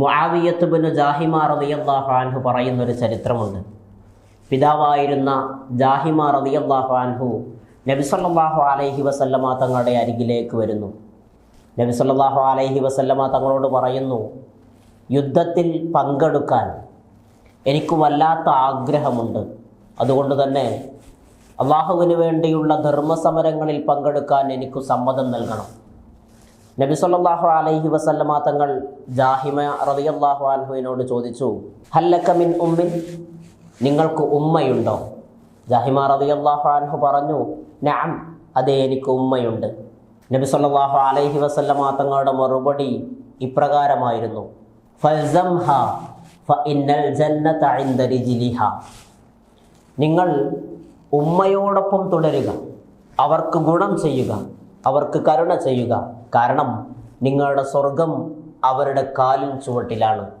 മുആവിയത്ത് bin ജാഹിമ അൻഹു പറയുന്നൊരു ചരിത്രമുണ്ട്. പിതാവായിരുന്ന ജാഹിമ നബി സല്ലല്ലാഹു അലൈഹി വസല്ലമ തങ്ങളുടെ അരികിലേക്ക് വരുന്നു. നബി സല്ലല്ലാഹു അലൈഹി വസല്ലമ തങ്ങളോട് പറയുന്നു യുദ്ധത്തിൽ പങ്കെടുക്കാൻ എനിക്ക് വല്ലാത്ത ആഗ്രഹമുണ്ട്. അതുകൊണ്ട് തന്നെ അള്ളാഹുവിന് വേണ്ടിയുള്ള ധർമ്മസമരങ്ങളിൽ പങ്കെടുക്കാൻ എനിക്ക് സമ്മതം നൽകണം. നബി സല്ലാഹു അലൈഹി വസല്ലമ തങ്ങൾ ജാഹിമ റളിയല്ലാഹു അൻഹുവിനോട് ചോദിച്ചു ഹല്ലക്കമിൻ മിൻ ഉമ്മിൻ? നിങ്ങൾക്ക് ഉമ്മയുണ്ടോ? ജാഹിമ റളിയല്ലാഹു അൻഹു പറഞ്ഞു നഅം അതെ എനിക്ക് ഉമ്മയുണ്ട്. നബി സല്ലാഹു അലൈഹി വസല്ലമ തങ്ങളുടെ മറുപടി ഇപ്രകാരമായിരുന്നു നിങ്ങൾ ഉമ്മയോടൊപ്പം തുടരുക അവർക്ക് ഗുണം ചെയ്യുക അവർക്ക് കരുണ ചെയ്യുക. കാരണം നിങ്ങളുടെ സ്വർഗം അവരുടെ കാലിൻ ചുവട്ടിലാണ്.